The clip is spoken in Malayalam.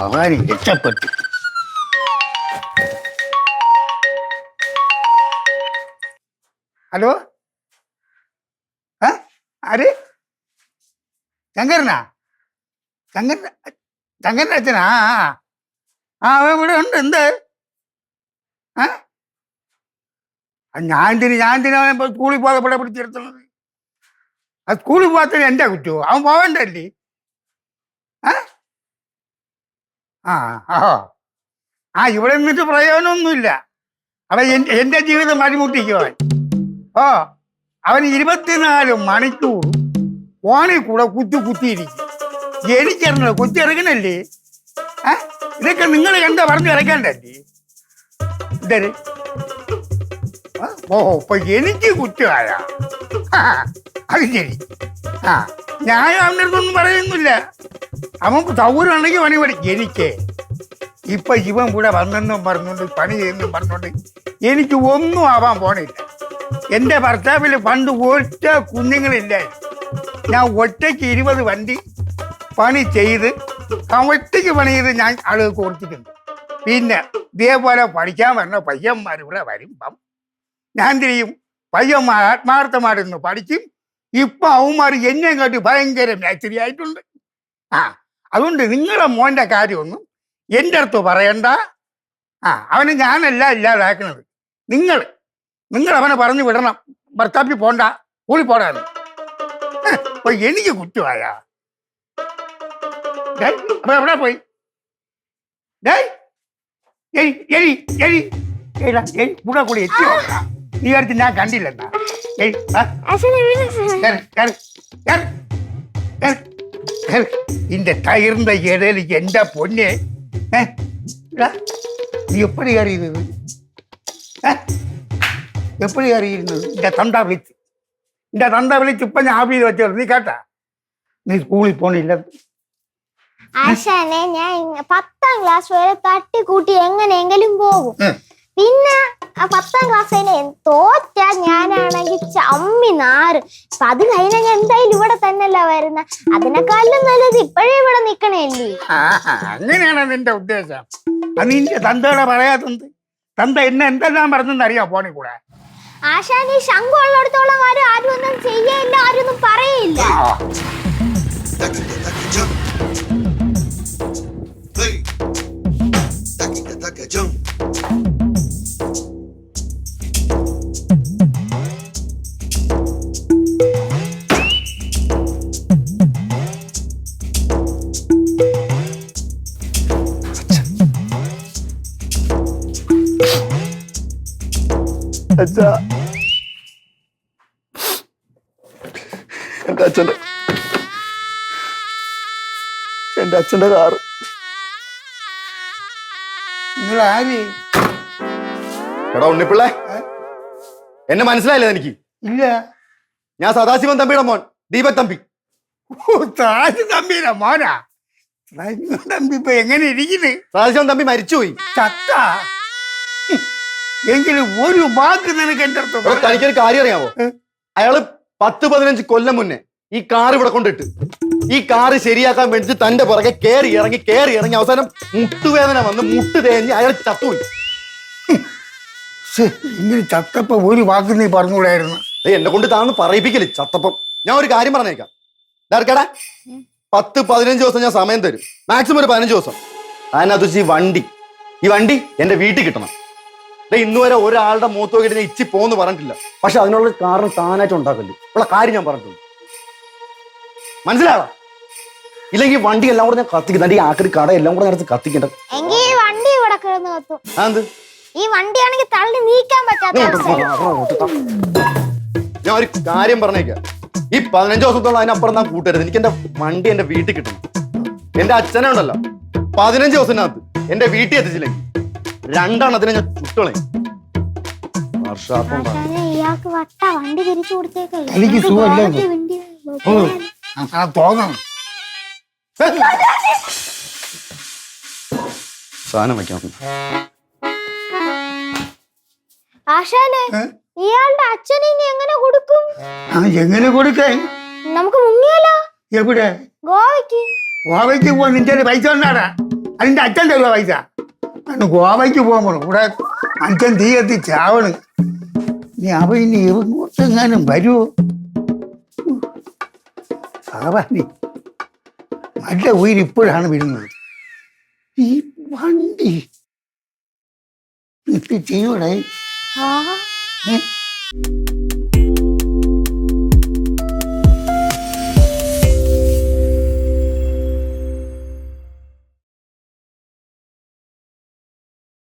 ഭവാനി രക്ഷപ്പെട്ടു. ഹലോ? ആ? ആര്? ശങ്കരനാ? ശങ്കരൻ ശങ്കരൻ അച്ഛനാ? ആ അവൻ ഇവിടെ ഉണ്ട്. എന്ത്? ആ, ഞാൻ തിരി ഞാൻ തിരി അവനെ സ്കൂളിൽ പോകാതെ ഇവിടെ പിടിച്ചെടുത്തുള്ളത് ആ സ്കൂളിൽ പോകാത്തത് എന്റെ കുറ്റമോ അവൻ പോകണ്ടല്ലേ? ആ? ആ ആ. ഇവിടെ നിന്നിട്ട് പ്രയോജനമൊന്നുമില്ല. അവൻ എന്റെ ജീവിതം അടിമുട്ടിക്കുവാൻ. ഓ അവൻ ഇരുപത്തിനാല് മണിക്കൂർ ഓണിൽ കൂടെ കുത്തി കുത്തിയിരിക്കും. എനിക്കറിഞ്ഞോ കുത്തി ഏ? ഇതൊക്കെ നിങ്ങൾ കണ്ട പറഞ്ഞു ഇറക്കണ്ടല്ലേ ഓ ഇപ്പൊ എനിക്ക് കുറ്റമായ അത് ശരി. ആ ഞാൻ അവന്റെ അടുത്തൊന്നും പറയുന്നില്ല. അവൻ സൗകര്യമാണെങ്കിൽ പണി പഠിക്കും എനിക്ക്. ഇപ്പൊ ഇവൻ കൂടെ വന്നെന്നും പറഞ്ഞുകൊണ്ട് പണി ചെയ്യുന്നു പറഞ്ഞുകൊണ്ട് എനിക്ക് ഒന്നും ആവാൻ പോണില്ല. എന്റെ ഭർത്താവിൽ പണ്ട് ഒറ്റ കുഞ്ഞുങ്ങളില്ല. ഞാൻ ഒറ്റയ്ക്ക് ഇരുപത് വണ്ടി പണി ചെയ്ത് ഒറ്റയ്ക്ക് പണി ചെയ്ത് ഞാൻ ആളുകൾക്ക് കൊടുത്തിട്ടുണ്ട്. പിന്നെ ഇതേപോലെ പഠിക്കാൻ വരുന്ന പയ്യന്മാർ ഇവിടെ വരുമ്പം ഞാൻ തിരിയും പയ്യന്മാർ ആത്മാർത്ഥമായിരുന്നു പഠിക്കും. ഇപ്പൊ അവന്മാർ എന്നെ കാട്ടി ഭയങ്കര മേച്ചരിയായിട്ടുണ്ട് ആ അതുകൊണ്ട് നിങ്ങളുടെ മോന്റെ കാര്യമൊന്നും എന്റെ അടുത്ത് പറയണ്ട. ആ അവന് ഞാനല്ല ഇല്ലാതാക്കണത്. നിങ്ങൾ നിങ്ങൾ അവനെ പറഞ്ഞു വിടണം. ഭർത്താപ്പി പോണ്ട. കൂടി പോടാ അപ്പൊ എനിക്ക് കുറ്റമായ അപ്പൊ എവിടെ പോയി. ഇവിടെ കൂടി എത്തി. നീ അടുത്ത് ഞാൻ കണ്ടില്ലെന്നാ. എലി, இந்த தகிர்ந்த இடையில எந்த பொண்ணு? நீ எப்படி அறியுது எப்படி அறியிருந்தது இந்த தண்டா விழித்து இந்த தண்டா விழித்து இப்போ ஞாபகம் ஆஃபீஸ் வச்சிருந்து கேட்டா? நீ ஸ்கூலுக்கு போனில்ல ആശാനെ ഞാൻ പത്താം ക്ലാസ് വരെ തട്ടി കൂട്ടി എങ്ങനെ എങ്കിലും പോകും പിന്നെ പത്താം ക്ലാസ് തോറ്റ നാറ് അപ്പൊ അത് കഴിഞ്ഞാൽ ഞാൻ എന്തായാലും ഇവിടെ തന്നെയല്ല വരുന്ന? അതിനെക്കാളും നല്ലത് ഇപ്പോഴേ ഇവിടെ നിക്കണേല്ലേ? ആഹാ, അങ്ങനെയാണ് നിന്റെ ഉദ്ദേശം. അത് നിന്റെ തന്തയുടെ പറയാത്തത് തന്ത എന്നെ എന്തെല്ലാം പറഞ്ഞെന്ന് അറിയാം ഫോണിൽ കൂടെ? ആശാൻ ഈ ശംഖു ഉള്ളിടത്തോളം ആരും ആരും ഒന്നും ചെയ്യയില്ല ആരും ഒന്നും പറയില്ല അച്ഛാ. എന്റെ അച്ഛന്റെ എന്റെ അച്ഛന്റെ കാറ്. നിങ്ങൾ ആര് എടാ ഉണ്ണിപ്പിള്ളേ. എന്നെ മനസ്സിലായില്ല എനിക്ക്? ഇല്ല. ഞാൻ സദാശിവൻ തമ്പിയുടെ മോൻ ദീപക് തമ്പി. താജ് തമ്പിയുടെ മോനാ? തമ്പി ഇപ്പൊ എങ്ങനെ ഇരിക്കുന്നു? സദാശിവൻ തമ്പി മരിച്ചുപോയി. ചത്ത എങ്കിലും ഒരു വാക്ക് നിനക്ക് എന്റെ അടുത്ത് എടാ, പറയാൻ- തനിക്കൊരു കാര്യം അറിയാമോ അയാൾ പത്ത് പതിനഞ്ച് കൊല്ലം മുന്നേ ഈ കാർ ഇവിടെ കൊണ്ടിട്ട് ഈ കാർ ശരിയാക്കാൻ വേണ്ടി തന്റെ പുറകെ കേറി ഇറങ്ങി കേറി ഇറങ്ങി അവസാനം മുട്ടുവേദന വന്ന് മുട്ട് തേഞ്ഞ് അയാൾ ചത്തുപോയി. ശ്ശെ, ഇങ്ങനെ ചത്തപ്പോ ഒരു വാക്ക് നീ പറഞ്ഞുകൂടായിരുന്നു. ദേ, എന്നെ കൊണ്ട് താന്ന് പറയിപ്പിക്കൽ ചത്തപ്പം. ഞാൻ ഒരു കാര്യം പറഞ്ഞേക്കാം. ഡാർക്കടാ പത്ത് പതിനഞ്ച് ദിവസം ഞാൻ സമയം തരും. മാക്സിമം ഒരു പതിനഞ്ച് ദിവസം. അതിനകത്ത് വെച്ച് ഈ വണ്ടി ഈ വണ്ടി എന്റെ വീട്ടിൽ കിട്ടണം. ഇന്ന് വരെ ഒരാളുടെ മൂത്ത് നോക്കിയിട്ട് ഞാൻ ഇച്ചി പോന്ന് പറഞ്ഞിട്ടില്ല പക്ഷെ അതിനുള്ള കാരണം താനായിട്ട് ഉണ്ടാക്കല്ലേ ഉള്ള കാര്യം ഞാൻ പറഞ്ഞിട്ടുണ്ട് മനസ്സിലാവാ ഇല്ലെങ്കിൽ വണ്ടി എല്ലാം കൂടെ ഞാൻ കത്തിക്കുന്നത് ഈ ആക്രി കട എല്ലാം കൂടെ നേരത്തെ കത്തിക്കണ്ട എങ്കിൽ ഈ വണ്ടി ഇവിടെ കിടന്ന് കത്തും അതെന്ത് ഈ വണ്ടിയാണെങ്കിൽ തള്ളി നീക്കാൻ പറ്റാത്ത ഞാൻ ഒരു കാര്യം പറഞ്ഞേക്കാം ഈ പതിനഞ്ച് ദിവസത്തോളം അതിനപ്പുറം ഞാൻ കൂട്ടരുത് എനിക്ക് എന്റെ വണ്ടി എന്റെ വീട്ടിൽ കിട്ടും എന്റെ അച്ഛനെ ഉണ്ടല്ലോ പതിനഞ്ച് ദിവസത്തിനകത്ത് എന്റെ വീട്ടിൽ എത്തിച്ചില്ലെങ്കിൽ രണ്ടെണ്ണത്തിന് ഞാൻ ഇയാൾക്ക് വട്ട വണ്ടി തിരിച്ചു എനിക്ക് സുഖമില്ല. അങ്ങനെ തോന്നണം. സാധനം ആശാനെ ഏ? ഇയാളുടെ അച്ഛനെ ഇനി എങ്ങനെ കൊടുക്കും? ആ എങ്ങനെ കൊടുക്കാൻ നമുക്ക് മുങ്ങിയാലോ? എവിടെ? ഗോവയ്ക്ക്. ഗോവയ്ക്ക് പോവാൻ നിന്റെ കയ്യിൽ പൈസ ഉണ്ടാടാ? അതിന്റെ അച്ഛൻ തരുവാ പൈസ. അന്ന് ഗോവയ്ക്ക് പോകുമ്പോൾ ഇവിടെ അഞ്ചൻ തീ കത്തി ചാവണ്. ഇനി അവ ഇനി ഇങ്ങോട്ടെങ്ങാനും വരുമോ സാവാനി നല്ല ഉയിർ ഇപ്പോഴാണ് വരുന്നത്. ഈ വണ്ടി. ചെയ്യൂടെ ആ?